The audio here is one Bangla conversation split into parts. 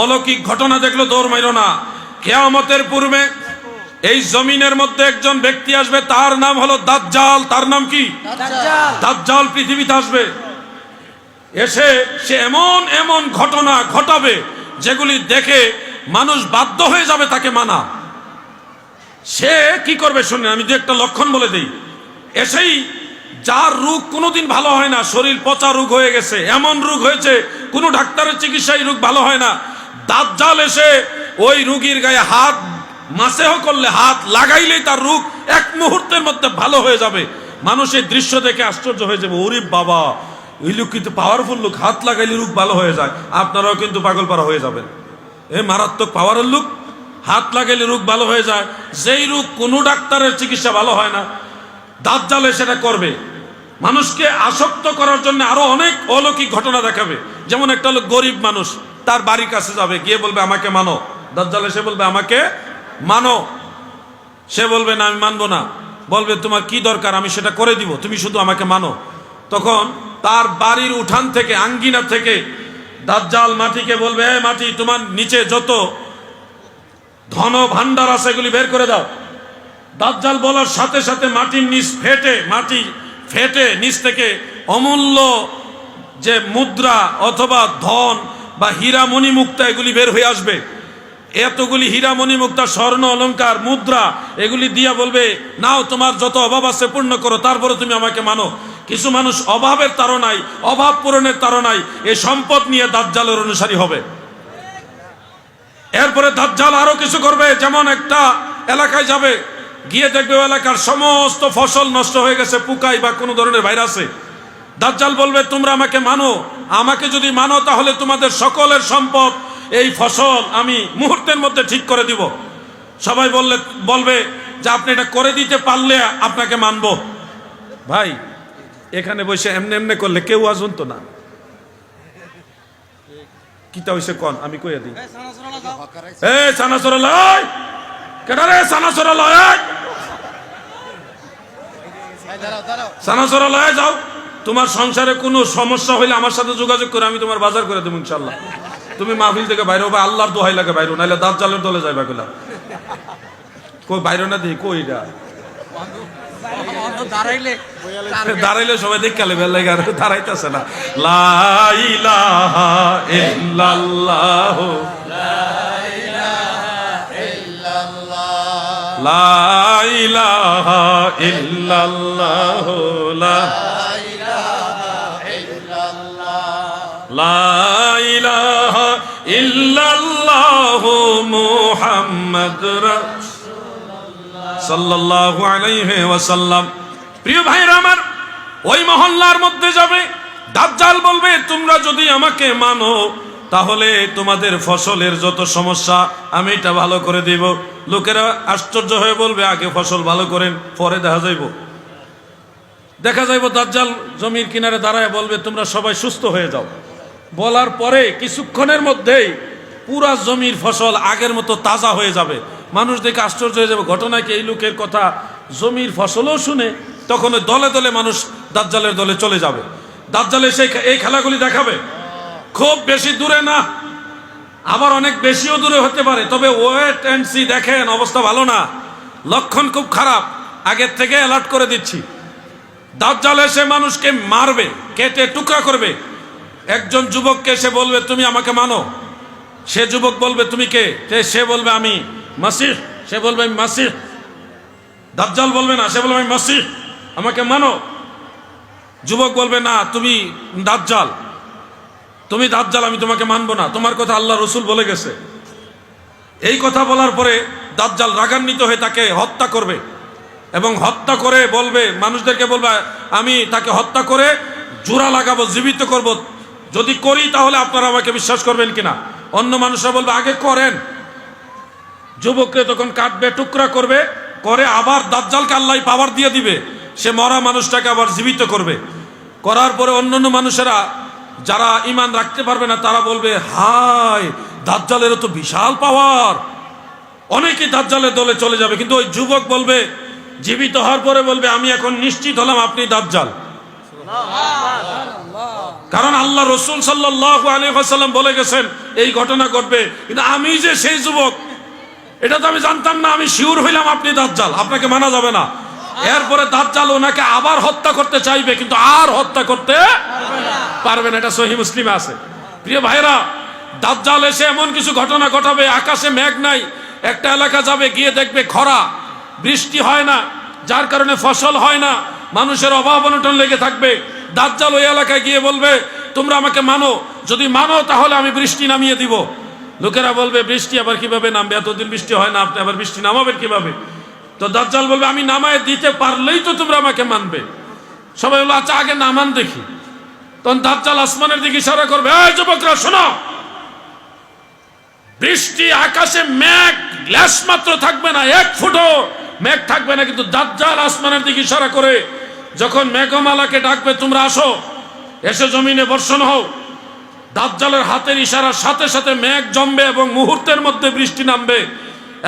অলৌকিক ঘটনা দেখল দৌড় মাইল না। কেয়ামতের পূর্বে এই জমিনের মধ্যে একজন ব্যক্তি আসবে তার নাম হলো দাজ্জাল। তার নাম কি? দাজ্জাল পৃথিবীতে আসবে। এসে সে এমন এমন ঘটনা ঘটাবে যেগুলি দেখে মানুষ বাধ্য হয়ে যাবে তাকে মানা। সে কি করবে শুনে আমি দু একটা লক্ষণ বলে দিই। এসেই যার রোগ কোনোদিন ভালো হয় না, শরীর পচা রোগ হয়ে গেছে, এমন রোগ হয়েছে, কোনো ডাক্তারের চিকিৎসায় রোগ ভালো হয় না। দাঁত জাল এসে ওই রুগীর গায়ে হাত মাসেহ করলে, হাত লাগাইলেই তার রোগ এক মুহূর্তের মধ্যে ভালো হয়ে যাবে। মানুষ এই দৃশ্য দেখে আশ্চর্য হয়ে যাবে, ওরে বাবা ওই লোক কিন্তু পাওয়ারফুল লোক, হাত লাগাইলে রোগ ভালো হয়ে যায়, আপনারাও কিন্তু পাগল পারা হয়ে যাবেন। এ মারাত্মক পাওয়ারের লোক, হাত লাগাইলে রোগ ভালো হয়ে যায়, যেই রোগ কোনো ডাক্তারের চিকিৎসা ভালো হয় না দাঁত জালে সেটা করবে। মানুষকে আসক্ত করার জন্য আরও অনেক অলৌকিক ঘটনা দেখাবে। যেমন একটা লোক গরিব মানুষ, তার বাড়ির কাছে যাবে, গিয়ে বলবে, আমাকে মানো। দাজ্জালে সে বলবে, আমাকে মানো। সে বলবে, না, আমি মানবো না। বলবে, তোমার কি দরকার? আমি সেটা করে দিব। তুমি শুধু আমাকে মানো। তখন তার বাড়ির উঠান থেকে, আঙ্গিনা থেকে দাজ্জাল মাটিকে বলবে, "এ মাটি, তোমার নিচে যত ধন ভান্ডার আছে, এগুলি বের করে দাও। দাজ্জাল বলার সাথে সাথে মাটির নিচ ফেটে মাটি ফেটে, নিচ থেকে অমূল্য যে মুদ্রা অথবা ধন বা হীরা মণিমুক্তা এগুলি বের হয়ে আসবে। এতগুলি হীরা মণিমুক্তা স্বর্ণ অলঙ্কার মুদ্রা এগুলি দিয়া বলবে, নাও, তোমার যত অভাব আছে পূর্ণ করো, তারপরে তুমি আমাকে মানো। কিছু মানুষ অভাবের তাড়নায়, অভাব পূরণের তাড়নায় এই সম্পদ নিয়ে দাজ্জালের অনুসারী হবে। এরপরে দাজ্জাল আরও কিছু করবে, যেমন একটা এলাকায় যাবে গিয়ে দেখবে এলাকার সমস্ত ফসল নষ্ট হয়ে গেছে পুকাই বা কোনো ধরনের ভাইরাসে। দাজ্জাল বলবে তোমরা আমাকে মানো। আমাকে যদি মানো তাহলে তোমাদের সকলের সম্পদ এই ফসল আমি মুহূর্তের মধ্যে ঠিক করে দিব। সবাই বললে বলবে যে আপনি এটা করে দিতে পারলে আপনাকে মানবো। ভাই এখানে বসে এমনি এমনি করলে কেউ আসুন তো না কিতা হইছে কন? আমি কইয়া দিই। এ সানাসরা লয় কেডা রে সানাসরা লয় যাও। তোমার সংসারে কোনো সমস্যা হইলে আমার সাথে যোগাযোগ করে আমি তোমার বাজার করে দেবো ইনশাল্লাহ তুমি মাহফিল থেকে বাইরে বা আল্লাহর দোহাই লাগে বাইরে নাইলে দাঁত জালের দলে কইলা। কই বাইরে না দিই কই এটা? দাঁড়াইলে সবাই দেখালে বেলা দাঁড়াইতেছে না। লা ইলাহা ইল্লাল্লাহ, লা ইলাহা ইল্লাল্লাহ লা ইলাহা ইল্লাল্লাহ মুহাম্মদ ওয়াসাল্লাম। প্রিয় ভাইরা আমার, ওই মহল্লার মধ্যে যাবে, দাজ্জাল বলবে, তোমরা যদি আমাকে মানো তাহলে তোমাদের ফসলের যত সমস্যা, আমি এটা ভালো করে দিব। লোকেরা আশ্চর্য হয়ে বলবে, আগে ফসল ভালো করেন, পরে দেখা যাইব। দেখা যাইব দাজ্জাল জমির কিনারে দাঁড়ায় বলবে, তোমরা সবাই সুস্থ হয়ে যাও। বলার পরে কিছুক্ষণের মধ্যেই পুরা জমির ফসল আগের মতো তাজা হয়ে যাবে। মানুষ দেখে আশ্চর্য হয়ে যাবে, ঘটনা কি? এই লোকের কথা জমির ফসলও শুনে তখন দলে দলে মানুষ দাজ্জালের দলে চলে যাবে। দাজ্জালে সেই এই খেলাগুলি দেখাবে। খুব বেশি দূরে না। আবার অনেক বেশিও দূরে হতে পারে, তবে ওয়েট অ্যান্ড সি দেখেন, অবস্থা ভালো না। লক্ষণ খুব খারাপ, আগের থেকে অ্যালার্ট করে দিচ্ছি। দাজ্জাল এসে মানুষকে মারবে, কেটে টুকরা করবে। একজন যুবককে সে বলবে, তুমি আমাকে মানো। সে যুবক বলবে, তুমি কে? সে বলবে, আমি মাসিহ। সে বলবে, আমি মাসিহ। দাজ্জাল বলবে, না। সে বলবে, আমি মাসিহ। আমাকে মানো। যুবক বলবে, না, তুমি দাজ্জাল। তুমি দাজ্জাল, আমি তোমাকে মানবো না। তোমার কথা আল্লাহ রসুল বলে গেছে। এই কথা বলার পরে দাজ্জাল রাগান্বিত হয়ে তাকে হত্যা করবে এবং হত্যা করে বলবে, মানুষদেরকে বলবে, আমি তাকে হত্যা করে জোড়া লাগাবো, জীবিত করব। যদি করি তাহলে আপনারা আমাকে বিশ্বাস করবেন কিনা? অন্য মানুষরা বলবে, আগে করেন। যুবকরে তখন কাটবে, টুকরা করবে, করে আবার দাজ্জালকে আল্লাহ পাওয়ার দিয়ে দিবে। সে মরা মানুষটাকে আবার জীবিত করবে। করার পরে অন্যান্য মানুষেরা যারা ইমান রাখতে পারবে না, তারা বলবে, হায় দাজ্জালেরও তো বিশাল পাওয়ার। অনেকে দাজ্জালের দলে চলে যাবে, কিন্তু ওই যুবক বলবে, জীবিত হওয়ার পরে বলবে, আমি এখন নিশ্চিত হলাম আপনি দাজ্জাল। কারণ আল্লাহ রসুল সাল্লাহ আলী বলে গেছেন, এই ঘটনা ঘটবে। কিন্তু আমি যে সেই যুবক, এটা তো আমি জানতাম না, আমি শিওর হইলাম আপনি দাজ্জাল, আপনাকে মানা যাবে না। এরপরে দাজ্জাল ওনাকে আবার হত্যা করতে চাইবে, কিন্তু আর হত্যা করতে পারবে না। এটা সহি মুসলিমে আছে। প্রিয় ভাইরা দাজ্জাল এসে এমন কিছু ঘটনা ঘটাবে, আকাশে মেঘ নাই, একটা এলাকা যাবে, গিয়ে দেখবে খরা, বৃষ্টি হয় না, যার কারণে ফসল হয় না, মানুষের অভাব অনটন লেগে থাকবে। দাজ্জাল ওই এলাকায় গিয়ে বলবে, তোমরা আমাকে মানো, যদি মানো তাহলে আমি বৃষ্টি নামিয়ে দিব। লোকেরা বলবে, বৃষ্টি আবার কীভাবে নামবে? এতদিন বৃষ্টি হয় না, আপনি আবার বৃষ্টি নামাবেন কীভাবে? তো দাজ্জাল বলবে, আমি নামায় দিতে পারলেই তো তোমরা আমাকে মানবে। সবাই বলল আচ্ছা আগে নামান দেখি। তখন দাজ্জাল আসমানের দিকে ইশারা করবে, এই যুবকরা, শোনো! বৃষ্টি, আকাশে মেঘ, গ্লাস মাত্র থাকবে না, এক ফুটও মেঘ থাকবে না। কিন্তু দাজ্জাল আসমানের দিকে ইশারা করে, যখন মেঘমালাকে ডাকবে, তোমরা আসো, এসে জমিনে বর্ষণ হও। দাজ্জালের হাতের ইশারার সাথে সাথে মেঘ জমবে এবং মুহূর্তের মধ্যে বৃষ্টি নামবে।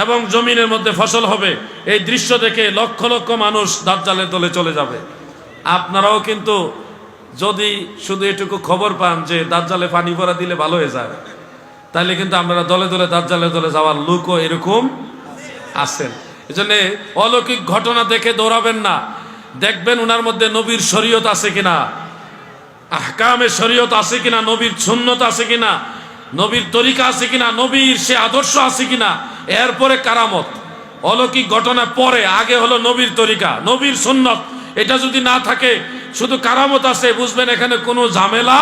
এবং জমিনের মধ্যে ফসল হবে। এই দৃশ্য দেখে লক্ষ লক্ষ মানুষ দাজ্জালের দলে চলে যাবে। আপনারাও কিন্তু যদি শুধু এটুকু খবর পান যে দাজ্জালে পানি ভরা দিলে ভালো হয়ে যায়, তাহলে কিন্তু আমরা দলে দলে দাজ্জালে দলে যাওয়ার লোকও এরকম আছেন। এই জন্যে অলৌকিক ঘটনা দেখে দৌড়াবেন না। দেখবেন ওনার মধ্যে নবীর শরীয়ত আছে কিনা, আহকামের শরীয়ত আছে কিনা, নবীর সুন্নত আছে কিনা নবীর তরিকা আছে কিনা, নবীর সে আদর্শ আছে কিনা, এরপরে কারামত। অলৌকিক ঘটনা পরে, আগে হলো নবীর তরিকা, নবীর সুন্নত। এটা যদি না থাকে, শুধু কারামত আছে, বুঝবেন এখানে কোনো ঝামেলা